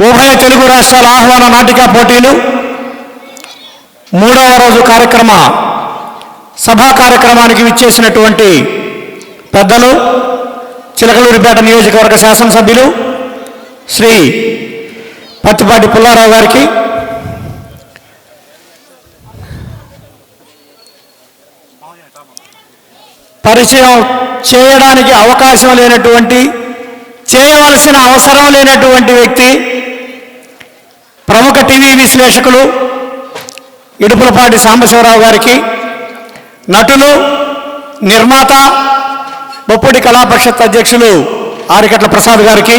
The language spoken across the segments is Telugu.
ఉభయ తెలుగు రాష్ట్రాల ఆహ్వాన నాటిక పోటీలు. మూడవ రోజు కార్యక్రమ సభా కార్యక్రమానికి విచ్చేసినటువంటి పెద్దలు చిలకలూరిపేట నియోజకవర్గ శాసనసభ్యులు శ్రీ పత్తిపాటి పుల్లారావు గారికి. పరిచయం చేయడానికి అవకాశం లేనటువంటి చేయవలసిన అవసరం లేనటువంటి వ్యక్తి ప్రముఖ టీవీ విశ్లేషకులు ఇడుపులపాటి సాంబశివరావు గారికి నటులు నిర్మాత బొప్పటి కళా పరిషత్ అధ్యక్షులు ఆరికట్ల ప్రసాద్ గారికి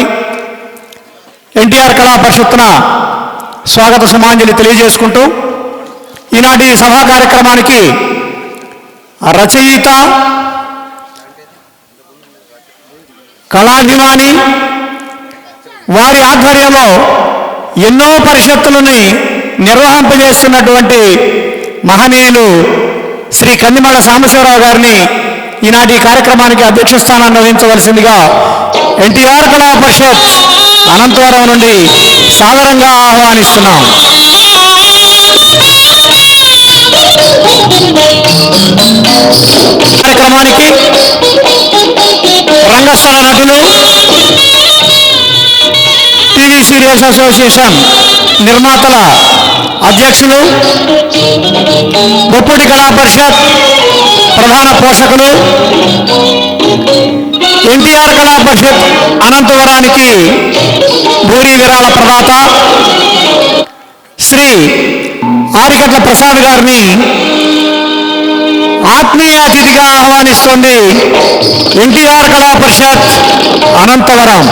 ఎన్టీఆర్ కళాపరిషత్తున స్వాగత సుమాంజలి తెలియజేసుకుంటూ ఈనాటి సభా కార్యక్రమానికి రచయిత కళాభిమాని వారి ఆధ్వర్యంలో ఎన్నో పరిషత్తులని నిర్వహింపజేస్తున్నటువంటి మహనీయులు శ్రీ కందిమల సాంబశివరావు గారిని ఈనాటి కార్యక్రమానికి అధ్యక్ష స్థానాన్ని వహించవలసిందిగా ఎన్టీఆర్ కళా పరిషత్ అనంతవరం నుండి సాదరంగా ఆహ్వానిస్తున్నాం. కార్యక్రమానికి రంగస్థల నటులు టీవీ సీరియల్స్ అసోసియేషన్ నిర్మాతల అధ్యక్షులు బొప్పుడి కళా పరిషత్ ప్రధాన పోషకులు ఎన్టీఆర్ కళా పరిషత్ అనంతవరానికి భూరి విరాళ ప్రదాత శ్రీ ఆరికట్ల ప్రసాద్ గారిని ఆత్మీయ అతిథిగా ఆహ్వానిస్తోంది ఎన్టీఆర్ కళా పరిషత్ అనంతవరం.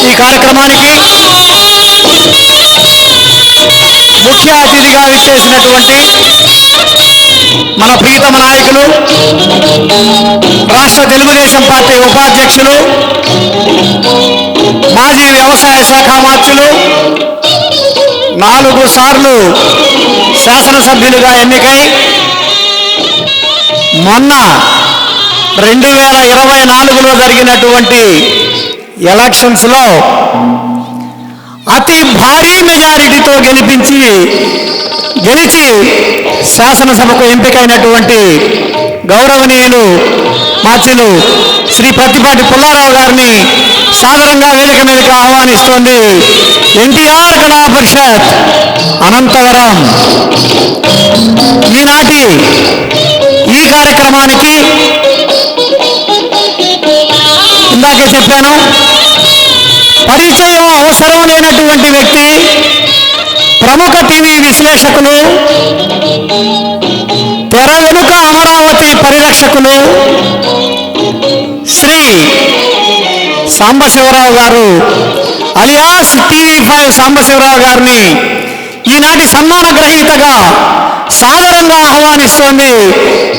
ఈ కార్యక్రమానికి ముఖ్య అతిథిగా విచ్చేసినటువంటి మన ప్రీతమ నాయకులు రాష్ట్ర తెలుగుదేశం పార్టీ ఉపాధ్యక్షులు మాజీ వ్యవసాయ శాఖ మార్చులు నాలుగు సార్లు శాసనసభ్యులుగా ఎన్నికై మొన్న రెండు వేల ఇరవై నాలుగులో జరిగినటువంటి ఎలక్షన్స్లో అతి భారీ మెజారిటీతో గెలిపించి గెలిచి శాసనసభకు ఎంపికైనటువంటి గౌరవనీయులు మార్చిలు శ్రీ పత్తిపాటి పుల్లారావు గారిని సాదరంగా వేదిక మీదకి ఆహ్వానిస్తోంది ఎన్టీఆర్ కళా పరిషత్ అనంతవరం. ఈనాటి ఈ కార్యక్రమానికి ఇందాకే చెప్పాను పరిచయం అవసరం లేనటువంటి వ్యక్తి ప్రముఖ టీవీ విశ్లేషకులు తెర వెనుక అమరావతి పరిరక్షకులు శ్రీ సాంబశివరావు గారు అలియాస్ టీవీ ఫైవ్ సాంబశివరావు గారిని ఈనాటి సన్మాన గ్రహీతగా సాదరంగా ఆహ్వానిస్తోంది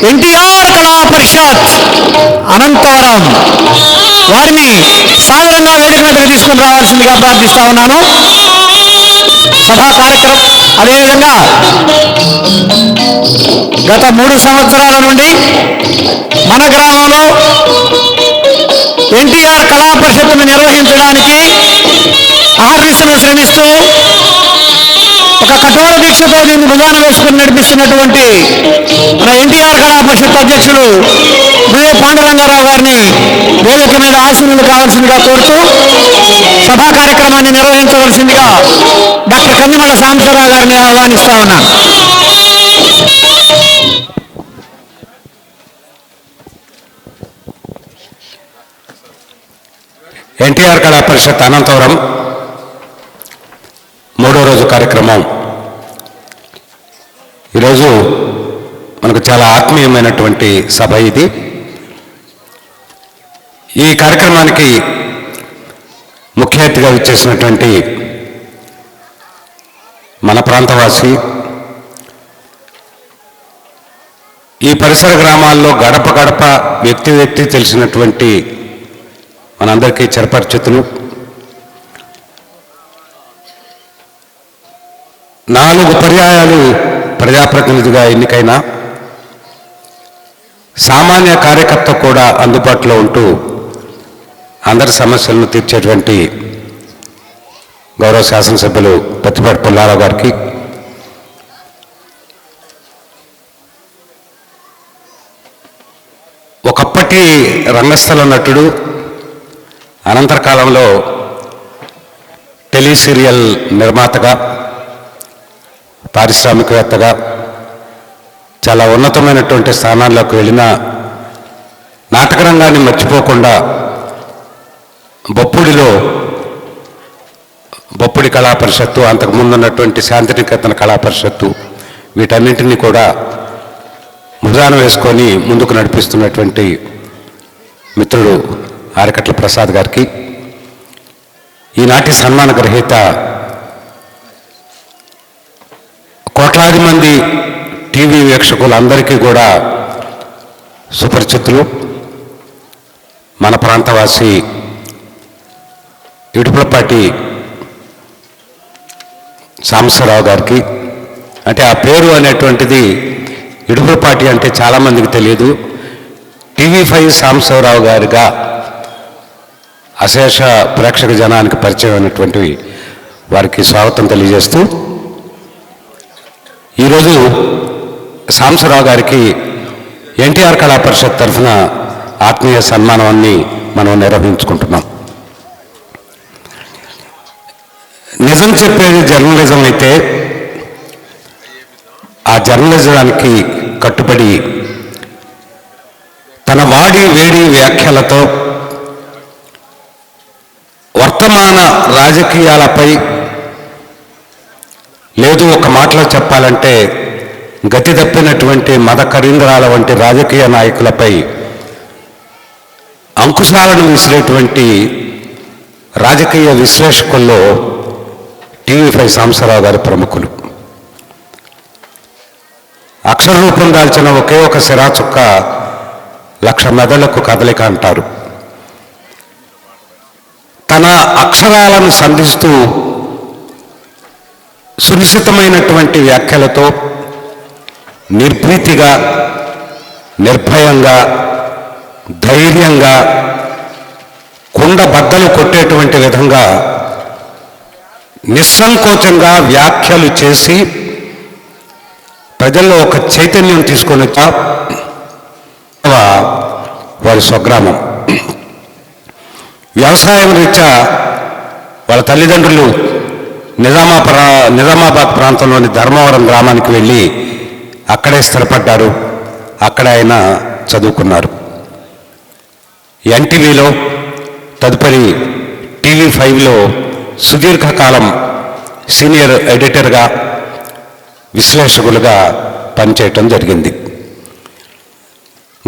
ఎన్టీఆర్ కళా పరిషత్ అనంతవరం వారిని సాదరంగా వేదిక మీదకి తీసుకుని రావాల్సిందిగా ప్రార్థిస్తా ఉన్నాను. సభా కార్యక్రమం అదేవిధంగా గత మూడు సంవత్సరాల నుండి మన గ్రామంలో ఎన్టీఆర్ కళా పరిషత్తును నిర్వహించడానికి ఆహర్నిశలు శ్రమిస్తూ ఒక కఠోర దీక్షతో దీన్ని భుజాన వేసుకుని నడిపిస్తున్నటువంటి మన ఎన్టీఆర్ కళా పరిషత్ అధ్యక్షులు బిఏ పాండురంగారావు గారిని వేదిక మీద ఆశీనులు కావాల్సిందిగా కోరుతూ సభా కార్యక్రమాన్ని నిర్వహించవలసిందిగా డాక్టర్ కందిమల సాంబశివరావు గారిని ఆహ్వానిస్తా ఉన్నాను ఎన్టీఆర్ కళా పరిషత్ అనంతవరం ఆత్మీయమైనటువంటి సభ ఇది. ఈ కార్యక్రమానికి ముఖ్య అతిథిగా ఇచ్చేసినటువంటి మన ప్రాంతవాసి ఈ పరిసర గ్రామాల్లో గడప గడప వ్యక్తి వ్యక్తి తెలిసినటువంటి మనందరికీ చిరపరిచితులు. నాలుగు పర్యాయాలు ప్రజాప్రతినిధిగా ఎన్నికైనా సామాన్య కార్యకర్త కూడా అందుబాటులో ఉంటూ అందరి సమస్యలను తీర్చేటువంటి గౌరవ శాసనసభ్యులు పత్తిపాటి పుల్లారావు గారికి ఒకప్పటి రంగస్థల నటుడు అనంతర కాలంలో టెలిసీరియల్ నిర్మాతగా పారిశ్రామికవేత్తగా చాలా ఉన్నతమైనటువంటి స్థానాల్లోకి వెళ్ళిన నాటక రంగాన్ని మర్చిపోకుండా బొప్పుడిలో బొప్పుడి కళా పరిషత్తు అంతకుముందు ఉన్నటువంటి శాంతినికేతన కళా పరిషత్తు వీటన్నింటినీ కూడా ముదాన వేసుకొని ముందుకు నడిపిస్తున్నటువంటి మిత్రుడు ఆరకట్ల ప్రసాద్ గారికి. ఈనాటి సన్మాన గ్రహీత కోట్లాది మంది టీవీ వీక్షకులందరికీ కూడా సుపరిచితులు. మన ప్రాంతవాసి ఇటుపులపాటి సాంబశివరావు గారికి అంటే ఆ పేరు అనేటువంటిది ఇడుపులపాటి అంటే చాలామందికి తెలియదు. టీవీ ఫైవ్ సాంబశివరావు గారిగా అశేష ప్రేక్షక జనానికి పరిచయం అయినటువంటి వారికి స్వాగతం తెలియజేస్తూ ఈరోజు సాంసరావు గారికి ఎన్టీఆర్ కళా పరిషత్ తరఫున ఆత్మీయ సన్మానాన్ని మనం నిర్వహించుకుంటున్నాం. నిజం చెప్పేది జర్నలిజం అయితే ఆ జర్నలిజానికి కట్టుబడి తన వాడి వేడి వ్యాఖ్యలతో వర్తమాన రాజకీయాలపై లేదు ఒక మాటలో చెప్పాలంటే గతి తప్పినటువంటి మద కరీంద్రాల వంటి రాజకీయ నాయకులపై అంకుశాలను విసిరేటువంటి రాజకీయ విశ్లేషకుల్లో టీవీ ఫైవ్ సాంసరావు గారి ప్రముఖులు. అక్షర రూపం దాల్చిన ఒకే ఒక సిరాచుక్క లక్ష మెదళ్ళకు కదలిక అంటారు. తన అక్షరాలను సంధిస్తూ సునిశ్చితమైనటువంటి వ్యాఖ్యలతో నిర్భీతిగా నిర్భయంగా ధైర్యంగా కుండ బద్దలు కొట్టేటువంటి విధంగా నిస్సంకోచంగా వ్యాఖ్యలు చేసి ప్రజల్లో ఒక చైతన్యం తీసుకొని వచ్చా. వారి స్వగ్రామం. వ్యవసాయం రీత్యా వాళ్ళ తల్లిదండ్రులు నిజామా ప్రా నిజామాబాద్ ప్రాంతంలోని ధర్మవరం గ్రామానికి వెళ్ళి అక్కడే స్థిరపడ్డారు. అక్కడ ఆయన చదువుకున్నారు. ఎన్టీవీలో తదుపరి టీవీ ఫైవ్లో సుదీర్ఘకాలం సీనియర్ ఎడిటర్గా విశ్లేషకులుగా పనిచేయటం జరిగింది.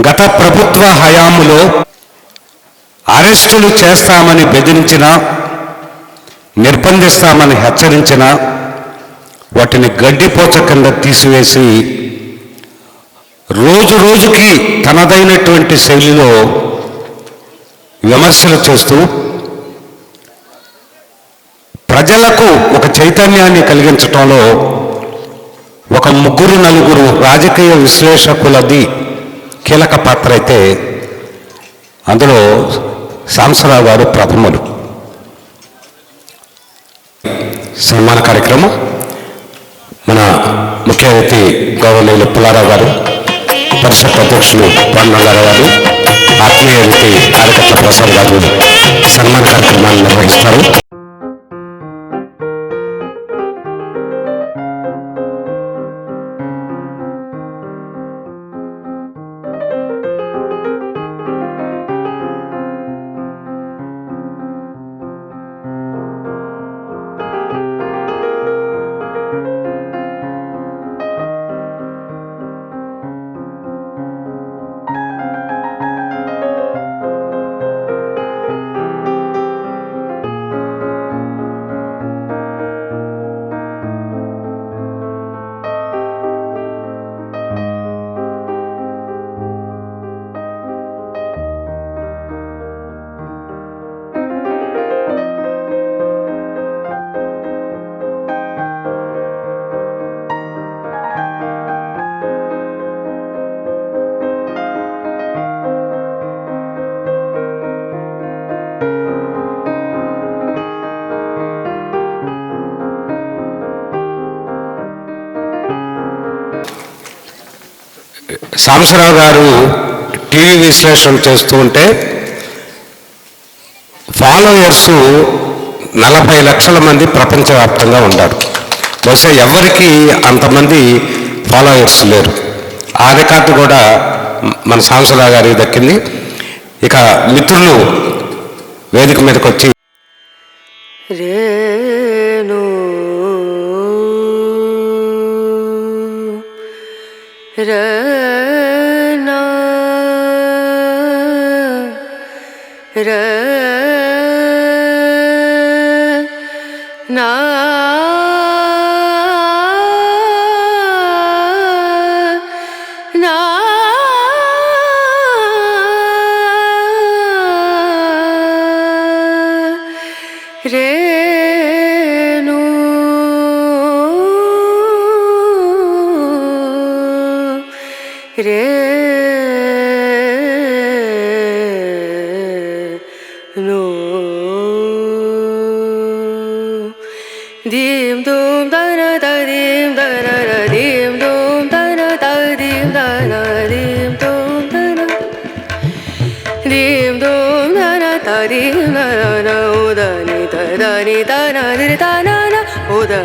గత ప్రభుత్వ హయాములో అరెస్టులు చేస్తామని బెదిరించిన నిర్బంధిస్తామని హెచ్చరించిన వాటిని గడ్డిపోచ కింద తీసివేసి రోజు రోజుకి తనదైనటువంటి శైలిలో విమర్శలు చేస్తూ ప్రజలకు ఒక చైతన్యాన్ని కలిగించటంలో ఒక ముగ్గురు నలుగురు రాజకీయ విశ్లేషకులది కీలక పాత్ర అయితే అందులో సాంసరావు గారు ప్రథములు. సన్మాన కార్యక్రమం మన ముఖ్య అతిథి గౌరవనీయులు పుల్లారావు గారు. పరిషత్ అధ్యక్షులు పాండురంగారావు గారు. ఆత్మీయ అతిథి కార్యకర్త ప్రసాద్ గారు. సన్మాన కార్యక్రమాన్ని నిర్వహిస్తారు. సాంబశివరావు గారు టీవీ విశ్లేషణ చేస్తూ ఉంటే ఫాలోయర్స్ నలభై లక్షల మంది ప్రపంచవ్యాప్తంగా ఉన్నారు. బహుశా ఎవరికి అంతమంది ఫాలోయర్స్ లేరు. ఆ రికార్డు కూడా మన సాంబశివరావు గారికి దక్కింది. ఇక మిత్రులు వేదిక మీదకి వచ్చి రేణు ना It is. ri na na oda ni ta da ni ta na ri ta na na oda